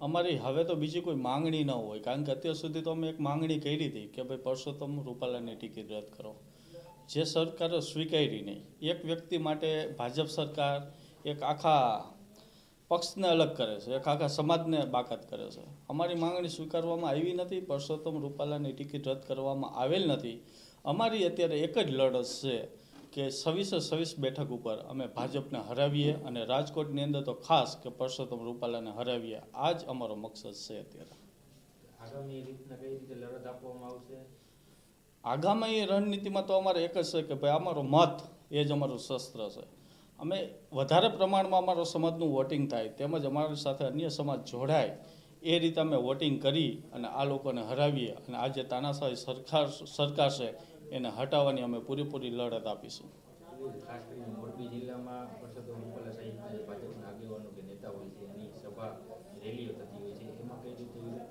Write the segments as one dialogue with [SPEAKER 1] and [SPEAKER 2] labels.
[SPEAKER 1] અમારી હવે તો બીજી કોઈ માંગણી ન હોય, કારણ કે અત્યાર સુધી તો અમે એક માંગણી કરી હતી કે ભાઈ પરસોત્તમ રૂપાલાની ટિકિટ રદ કરો. જે સરકારે સ્વીકારી નહીં, એક વ્યક્તિ માટે ભાજપ સરકાર એક આખા પક્ષને અલગ કરે છે, એક આખા સમાજને બાકાત કરે છે. અમારી માંગણી સ્વીકારવામાં આવી નથી, પરસોત્તમ રૂપાલાની ટિકિટ રદ કરવામાં આવેલ નથી. અમારી અત્યારે એક જ લડત છે કે છવ્વીસે છવ્વીસ બેઠક ઉપર અમે ભાજપને હરાવીએ અને રાજકોટની અંદર તો ખાસ કે પરસોત્તમ રૂપાલાને હરાવીએ. આ જ અમારો મકસદ છે અત્યારે.
[SPEAKER 2] આગામી રીતના કઈ રીતે લડત આપવામાં આવશે?
[SPEAKER 1] આગામી રણનીતિમાં તો અમારે એક જ છે કે ભાઈ અમારો મત એ જ અમારું શસ્ત્ર છે. અમે વધારે પ્રમાણમાં અમારો સમાજનું વોટિંગ થાય તેમજ અમારી સાથે અન્ય સમાજ જોડાય એ રીતે અમે વોટિંગ કરી અને આ લોકોને હરાવીએ અને આજે તાનાશાહી સરકાર સરકાર છે એને હટાવવાની અમે પૂરેપૂરી લડત આપીશું.
[SPEAKER 2] ખાસ કરીને મોરબી જિલ્લામાં પરસોત્તમ રૂપાલા સહિત ભાજપના આગેવાનો કે નેતા હોય છે એની સભા રેલીઓ થતી હોય છે એમાં કઈ રીતે વિરોધ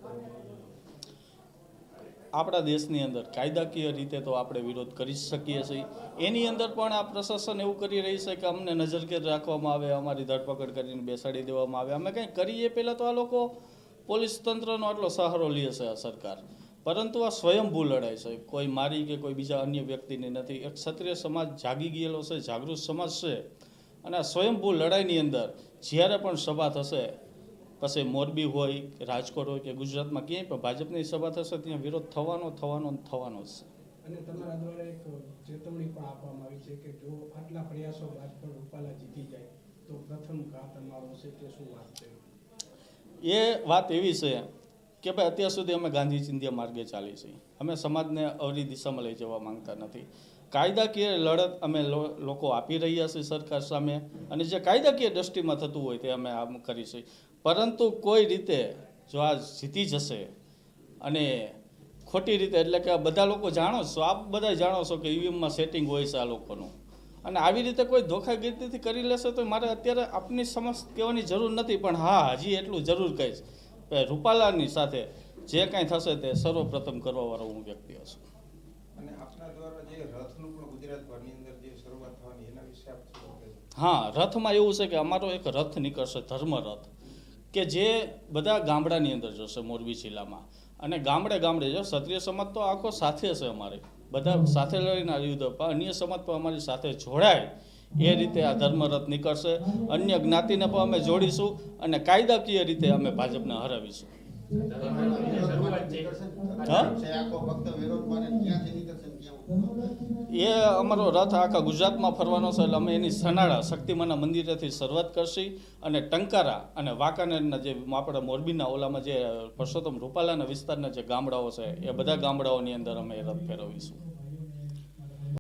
[SPEAKER 1] આપણા દેશની અંદર કાયદાકીય રીતે તો આપણે વિરોધ કરી શકીએ છીએ. એની અંદર પણ આ પ્રશાસન એવું કરી રહી છે કે અમને નજરકેદ રાખવામાં આવે અમારી ધરપકડ કરીને બેસાડી દેવામાં આવે. અમે કંઈ કરીએ પહેલાં તો આ લોકો પોલીસ તંત્રનો આટલો સહારો લે છે આ સરકાર. પરંતુ આ સ્વયંભૂ લડાઈ છે. કોઈ મારી કે કોઈ બીજા અન્ય વ્યક્તિની નથી. એક ક્ષત્રિય સમાજ જાગી ગયેલો છે જાગૃત સમાજ છે. અને આ સ્વયંભૂ લડાઈની અંદર જ્યારે પણ સભા થશે પછી મોરબી હોય કે રાજકોટ હોય કે ગુજરાતમાં ક્યાંય પણ ભાજપની સભા થશે ત્યાં વિરોધ થવાનો થવાનો થવાનો જ છે.
[SPEAKER 3] અને તમારા દ્વારા એક ચેતવણી પણ આપવામાં આવી છે કે જો આટલા પ્રયાસો બાદ પણ રૂપાલા જીતી જાય તો પ્રથમ ઘા તમારો છે કે શું વાત છે?
[SPEAKER 1] એ વાત એવી છે કે ભાઈ અત્યાર સુધી અમે ગાંધી ચિંધ્યા માર્ગે ચાલી છીએ. અમે સમાજને અવરી દિશામાં લઈ જવા માંગતા નથી. કાયદાકીય લડત અમે લોકો આપી રહ્યા છીએ સરકાર સામે અને જે કાયદાકીય દ્રષ્ટિમાં થતું હોય તે અમે આમ કરીશું પરંતુ કોઈ રીતે જો આ જીતી જશે અને ખોટી રીતે, એટલે કે બધા લોકો જાણો છો, આપ બધા જાણો છો કે ઈવીએમમાં સેટિંગ હોય છે આ લોકોનું. અને આવી રીતે કોઈ ધોખાગીરીથી કરી લેશે તો મારે અત્યારે આપની સમક્ષ કહેવાની જરૂર નથી, પણ હા, હજી એટલું જરૂર કહીશ. રૂપાલાની સાથે જે કાંઈ થશે તે સર્વપ્રથમ કરવાવાળો હું વ્યક્તિ હશું.
[SPEAKER 4] અને આપના દ્વારા જે રથનું પણ ગુજરાતભરની અંદર જે શરૂઆત થવાની એના વિશે આપ
[SPEAKER 1] હા રથમાં એવું છે કે અમારો એક રથ નીકળશે ધર્મ રથ કે જે બધા ગામડાની અંદર જશે મોરબી જિલ્લામાં. અને ગામડે ગામડે જો ક્ષત્રિય સમાજ તો આખો સાથે છે અમારે. બધા સાથે લડીને આ યુદ્ધ અન્ય સમાજ પણ અમારી સાથે જોડાય. એ રીતે આ ધર્મરથ નીકળશે. અન્ય જ્ઞાતિને પણ અમે જોડીશું અને કાયદાકીય રીતે અમે ભાજપને હરાવીશું. એ અમારો રથ આખા ગુજરાતમાં ફરવાનો છે એટલે અમે એની સનાળા શક્તિમાના મંદિરેથી શરૂઆત કરશી અને ટંકારા અને વાંકાનેરના જે આપણે મોરબીના ઓલામાં જે પરસોત્તમ રૂપાલાના વિસ્તારના જે ગામડાઓ છે, એ બધા ગામડાઓની અંદર અમે રથ ફેરવીશું.